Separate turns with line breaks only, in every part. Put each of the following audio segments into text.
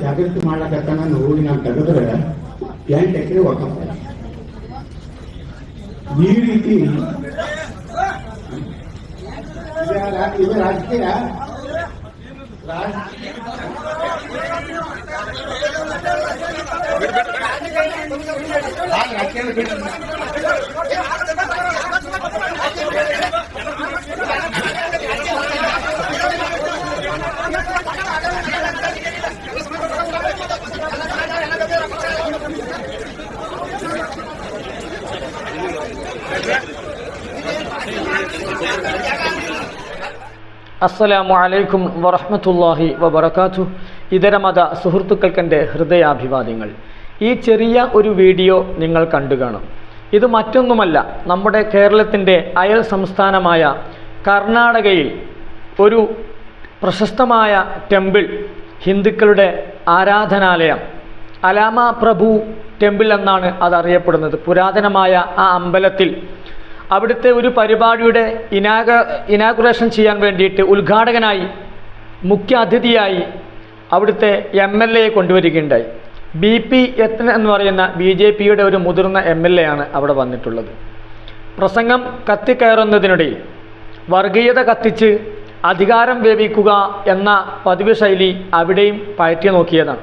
ಜಾಗೃತಿ ಮಾಡ್ಲಕತ್ತ ನಾನು ಹೋಗಿ ನಾನು ತೆಗೆದ್ರೆ ಎಂಟು ಎಕರೆ ವಕಫ್ ಈ ರೀತಿ ಇದು ರಾಜಕೀಯ? ರಾಜಕೀಯ?
അസ്സലാമു അലൈക്കും വറഹ്മത്തുള്ളാഹി വബറകാതുഹു. ഇതര മത സുഹൃത്തുക്കൾക്കെന്റെ ഹൃദയാഭിവാദ്യങ്ങൾ. ഈ ചെറിയ ഒരു വീഡിയോ നിങ്ങൾ കണ്ടു കാണും. ഇത് മറ്റൊന്നുമല്ല നമ്മുടെ കേരളത്തിന്റെ അയൽ സംസ്ഥാനമായ കർണാടകയിൽ ഒരു പ്രശസ്തമായ ടെമ്പിൾ ഹിന്ദുക്കളുടെ ആരാധനാലയം അലാമ പ്രഭു ടെമ്പിൾ എന്നാണ് അതറിയപ്പെടുന്നത്. പുരാതനമായ ആ അമ്പലത്തിൽ അവിടുത്തെ ഒരു പരിപാടിയുടെ ഇനാഗ ഇനാഗുറേഷൻ ചെയ്യാൻ വേണ്ടിയിട്ട് ഉദ്ഘാടകനായി മുഖ്യ അതിഥിയായി അവിടുത്തെ എം എൽ എയെ കൊണ്ടുവരികയുണ്ടായി. ബി പി യത്ന എന്ന് പറയുന്ന ബി ജെ പിയുടെ ഒരു മുതിർന്ന എം എൽ എ ആണ് അവിടെ വന്നിട്ടുള്ളത്. പ്രസംഗം കത്തിക്കയറുന്നതിനിടയിൽ വർഗീയത കത്തിച്ച് അധികാരം വേവിക്കുക എന്ന പതിവ് ശൈലി അവിടെയും പയറ്റി നോക്കിയതാണ്.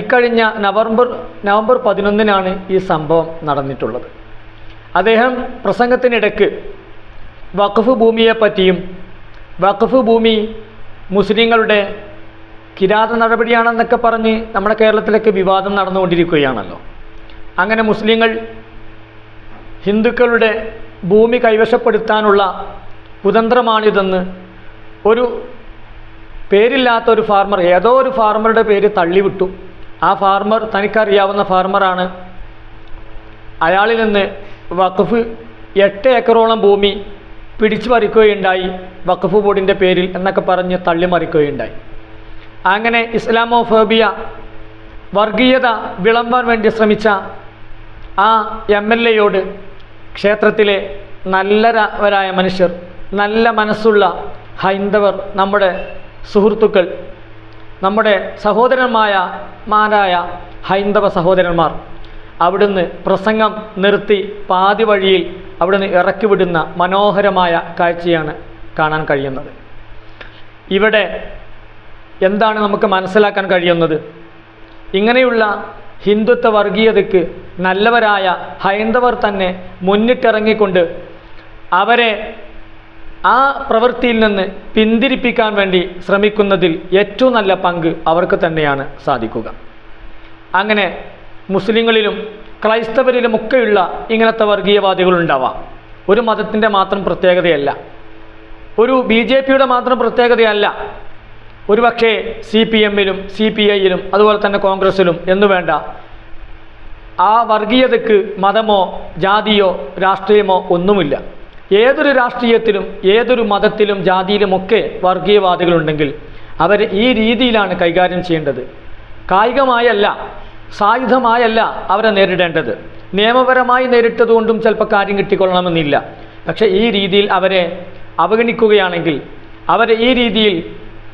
ഇക്കഴിഞ്ഞ നവംബർ നവംബർ പതിനൊന്നിനാണ് ഈ സംഭവം നടന്നിട്ടുള്ളത്. അദ്ദേഹം പ്രസംഗത്തിനിടയ്ക്ക് വഖഫ് ഭൂമിയെപ്പറ്റിയും വഖഫ് ഭൂമി മുസ്ലിങ്ങളുടെ കിരാത നടപടിയാണെന്നൊക്കെ പറഞ്ഞ് നമ്മുടെ കേരളത്തിലൊക്കെ വിവാദം നടന്നുകൊണ്ടിരിക്കുകയാണല്ലോ. അങ്ങനെ മുസ്ലിങ്ങൾ ഹിന്ദുക്കളുടെ ഭൂമി കൈവശപ്പെടുത്താനുള്ള കുതന്ത്രമാണിതെന്ന് ഒരു പേരില്ലാത്ത ഒരു ഫാർമർ ഏതോ ഒരു ഫാർമറുടെ പേര് തള്ളിവിട്ടു. ആ ഫാർമർ തനിക്കറിയാവുന്ന ഫാർമറാണ് അയാളിൽ നിന്ന് വഖഫ് എട്ട് ഏക്കറോളം ഭൂമി പിടിച്ചു പറിക്കുകയുണ്ടായി വഖഫ് ബോർഡിന്റെ പേരിൽ എന്നൊക്കെ പറഞ്ഞ് തള്ളിമറിക്കുകയുണ്ടായി അങ്ങനെ ഇസ്ലാമോഫോബിയ വർഗീയത വിളമ്പാൻ വേണ്ടി ശ്രമിച്ച ആ എം എൽ എയോട് ക്ഷേത്രത്തിലെ നല്ലവരായ മനുഷ്യർ നല്ല മനസ്സുള്ള ഹൈന്ദവർ നമ്മുടെ സുഹൃത്തുക്കൾ നമ്മുടെ സഹോദരന്മാരായ മാരായ ഹൈന്ദവ സഹോദരന്മാർ അവിടുന്ന് പ്രസംഗം നിർത്തി പാതി വഴിയിൽ അവിടുന്ന് ഇറക്കി വിടുന്ന മനോഹരമായ കാഴ്ചയാണ് കാണാൻ കഴിയുന്നത്. ഇവിടെ എന്താണ് നമുക്ക് മനസ്സിലാക്കാൻ കഴിയുന്നത്? ഇങ്ങനെയുള്ള ഹിന്ദുത്വ വർഗീയതയ്ക്ക് നല്ലവരായ ഹൈന്ദവർ തന്നെ മുന്നിട്ടിറങ്ങിക്കൊണ്ട് അവരെ ആ പ്രവൃത്തിയിൽ നിന്ന് പിന്തിരിപ്പിക്കാൻ വേണ്ടി ശ്രമിക്കുന്നതിൽ ഏറ്റവും നല്ല പങ്ക് അവർക്ക് തന്നെയാണ് സാധിക്കുക. അങ്ങനെ മുസ്ലിങ്ങളിലും ക്രൈസ്തവരിലുമൊക്കെയുള്ള ഇങ്ങനത്തെ വർഗീയവാദികളുണ്ടാവാം. ഒരു മതത്തിന്റെ മാത്രം പ്രത്യേകതയല്ല. ഒരു ബി ജെ പിയുടെ മാത്രം പ്രത്യേകതയല്ല. ഒരുപക്ഷേ സി പി എമ്മിലും സി പി ഐയിലും അതുപോലെ തന്നെ കോൺഗ്രസ്സിലും എന്നു വേണ്ട. ആ വർഗീയതയ്ക്ക് മതമോ ജാതിയോ രാഷ്ട്രീയമോ ഒന്നുമില്ല. ഏതൊരു രാഷ്ട്രീയത്തിലും ഏതൊരു മതത്തിലും ജാതിയിലുമൊക്കെ വർഗീയവാദികളുണ്ടെങ്കിൽ അവർ ഈ രീതിയിലാണ് കൈകാര്യം ചെയ്യേണ്ടത്. കായികമായല്ല സായുധമായല്ല അവരെ നേരിടേണ്ടത്. നിയമപരമായി നേരിട്ടതുകൊണ്ടും ചിലപ്പോൾ കാര്യം കിട്ടിക്കൊള്ളണമെന്നില്ല. പക്ഷെ ഈ രീതിയിൽ അവരെ അവഗണിക്കുകയാണെങ്കിൽ അവരെ ഈ രീതിയിൽ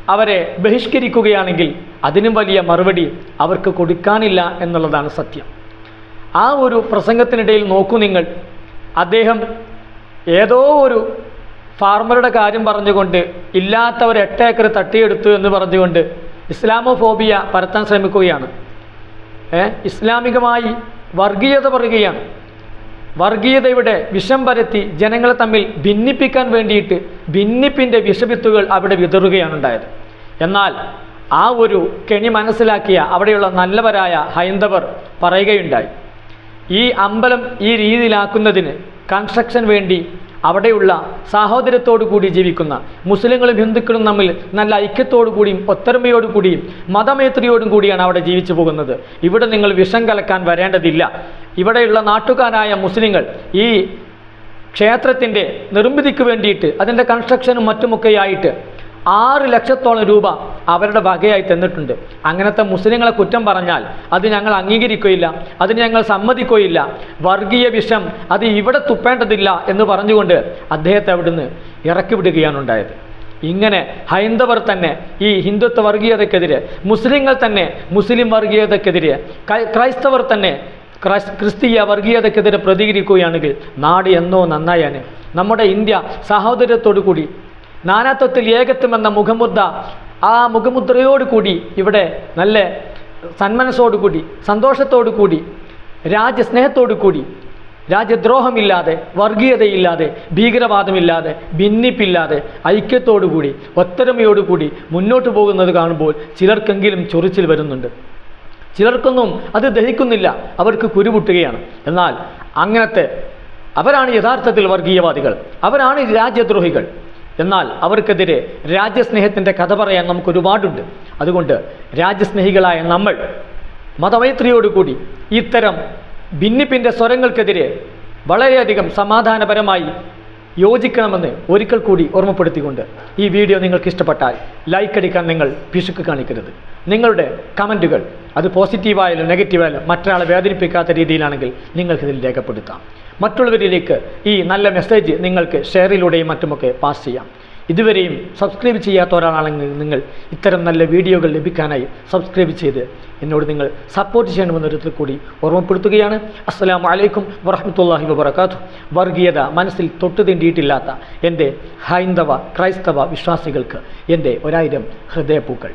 അവരെ ബഹിഷ്കരിക്കുകയാണെങ്കിൽ അതിനും വലിയ മറുപടി അവർക്ക് കൊടുക്കാനില്ല എന്നുള്ളതാണ് സത്യം. ആ ഒരു പ്രസംഗത്തിനിടയിൽ നോക്കൂ നിങ്ങൾ. അദ്ദേഹം ഏതോ ഒരു ഫാർമറുടെ കാര്യം പറഞ്ഞുകൊണ്ട് ഇല്ലാത്തവർ ഒരു എട്ട് ഏക്കർ തട്ടിയെടുത്തു എന്ന് പറഞ്ഞുകൊണ്ട് ഇസ്ലാമോഫോബിയ പരത്താൻ ശ്രമിക്കുകയാണ്. ഇസ്ലാമികമായി വർഗീയത പറയുകയാണ്. വർഗീയതയുടെ വിഷം പരത്തി ജനങ്ങളെ തമ്മിൽ ഭിന്നിപ്പിക്കാൻ വേണ്ടിയിട്ട് ഭിന്നിപ്പിന്റെ വിഷവിത്തുകൾ അവിടെ വിതറുകയാണ് ഉണ്ടായത്. എന്നാൽ ആ ഒരു കെണി മനസ്സിലാക്കിയ അവിടെയുള്ള നല്ലവരായ ഹൈന്ദവർ പറയുകയുണ്ടായി. ഈ അമ്പലം ഈ രീതിയിലാക്കുന്നതിന് കൺസ്ട്രക്ഷൻ വേണ്ടി അവിടെയുള്ള സാഹോദര്യത്തോടു കൂടി ജീവിക്കുന്ന മുസ്ലിങ്ങളും ഹിന്ദുക്കളും തമ്മിൽ നല്ല ഐക്യത്തോടു കൂടിയും ഒത്തൊരുമയോടു കൂടിയും മതമേത്രിയോടും കൂടിയാണ് അവിടെ ജീവിച്ചു പോകുന്നത്. ഇവിടെ നിങ്ങൾ വിഷം കലക്കാൻ വരേണ്ടതില്ല. ഇവിടെയുള്ള നാട്ടുകാരായ മുസ്ലിങ്ങൾ ഈ ക്ഷേത്രത്തിന്റെ നിർമ്മിതിക്ക് വേണ്ടിയിട്ട് അതിന്റെ കൺസ്ട്രക്ഷനും മറ്റുമൊക്കെയായിട്ട് ആറ് ലക്ഷത്തോളം രൂപ അവരുടെ വകയായി തന്നിട്ടുണ്ട്. അങ്ങനത്തെ മുസ്ലിങ്ങളെ കുറ്റം പറഞ്ഞാൽ അത് ഞങ്ങൾ അംഗീകരിക്കുകയില്ല അതിന് ഞങ്ങൾ സമ്മതിക്കുകയില്ല. വർഗീയ വിഷം അത് ഇവിടെ തുപ്പേണ്ടതില്ല എന്ന് പറഞ്ഞുകൊണ്ട് അദ്ദേഹത്തെ അവിടുന്ന് ഇറക്കി വിടുകയാണ് ഉണ്ടായത്. ഇങ്ങനെ ഹൈന്ദവർ തന്നെ ഈ ഹിന്ദുത്വ വർഗീയതയ്ക്കെതിരെ മുസ്ലിങ്ങൾ തന്നെ മുസ്ലിം വർഗീയതയ്ക്കെതിരെ ക്രൈസ്തവർ തന്നെ ക്രൈസ് ക്രിസ്തീയ വർഗീയതയ്ക്കെതിരെ പ്രതികരിക്കുകയാണെങ്കിൽ നാട് എന്നോ നന്നായാണ് നമ്മുടെ ഇന്ത്യ സഹോദര്യത്തോടു കൂടി നാനാത്വത്തിൽ ഏകത്വം എന്ന മുഖമുദ്ര ആ മുഖമുദ്രയോടുകൂടി ഇവിടെ നല്ല സന്മനസ്സോടുകൂടി സന്തോഷത്തോടുകൂടി രാജ്യസ്നേഹത്തോടുകൂടി കൂടി രാജ്യസ്നേഹത്തോടു കൂടി രാജ്യദ്രോഹമില്ലാതെ വർഗീയതയില്ലാതെ ഭീകരവാദമില്ലാതെ ഭിന്നിപ്പില്ലാതെ ഐക്യത്തോടുകൂടി ഒത്തൊരുമയോടുകൂടി മുന്നോട്ട് പോകുന്നത് കാണുമ്പോൾ ചിലർക്കെങ്കിലും ചൊറിച്ചിൽ വരുന്നുണ്ട്. ചിലർക്കൊന്നും അത് ദഹിക്കുന്നില്ല. അവർക്ക് കുരുപൊട്ടുകയാണ് എന്നാൽ അങ്ങനത്തെ അവരാണ് യഥാർത്ഥത്തിൽ വർഗീയവാദികൾ. അവരാണ് രാജ്യദ്രോഹികൾ. എന്നാൽ അവർക്കെതിരെ രാജ്യസ്നേഹത്തിന്റെ കഥ പറയാൻ നമുക്ക് ഒരുപാടുണ്ട്. അതുകൊണ്ട് രാജ്യസ്നേഹികളായ നമ്മൾ മതമൈത്രിയോടുകൂടി ഇത്തരം ഭിന്നിപ്പിന്റെ സ്വരങ്ങൾക്കെതിരെ വളരെയധികം സമാധാനപരമായി യോജിക്കണമെന്ന് ഒരിക്കൽ കൂടി ഓർമ്മപ്പെടുത്തിക്കൊണ്ട് ഈ വീഡിയോ നിങ്ങൾക്ക് ഇഷ്ടപ്പെട്ടാൽ ലൈക്ക് അടിക്കാൻ നിങ്ങൾ പിശുക്ക് കാണിക്കരുത്. നിങ്ങളുടെ കമന്റുകൾ അത് പോസിറ്റീവായാലും നെഗറ്റീവായാലും മറ്റൊരാളെ വേദനിപ്പിക്കാത്ത രീതിയിലാണെങ്കിൽ നിങ്ങൾക്കിതിൽ രേഖപ്പെടുത്താം. മറ്റുള്ളവരിലേക്ക് ഈ നല്ല മെസ്സേജ് നിങ്ങൾക്ക് ഷെയറിലൂടെയും മറ്റുമൊക്കെ പാസ് ചെയ്യാം. ഇതുവരെയും സബ്സ്ക്രൈബ് ചെയ്യാത്ത ഒരാളാണെങ്കിൽ നിങ്ങൾ ഇത്തരം നല്ല വീഡിയോകൾ ലഭിക്കാനായി സബ്സ്ക്രൈബ് ചെയ്ത് എന്നോട് നിങ്ങൾ സപ്പോർട്ട് ചെയ്യണമെന്നൊരിക്കൽ കൂടി ഓർമ്മപ്പെടുത്തുകയാണ്. അസ്സലാമു വലൈക്കും വറഹമത്തല്ലാഹി വബർക്കാത്തു വർഗീയത മനസ്സിൽ തൊട്ടു തീണ്ടിയിട്ടില്ലാത്ത എന്റെ ഹൈന്ദവ ക്രൈസ്തവ വിശ്വാസികൾക്ക് എന്റെ ഒരായിരം ഹൃദയപ്പൂക്കൾ.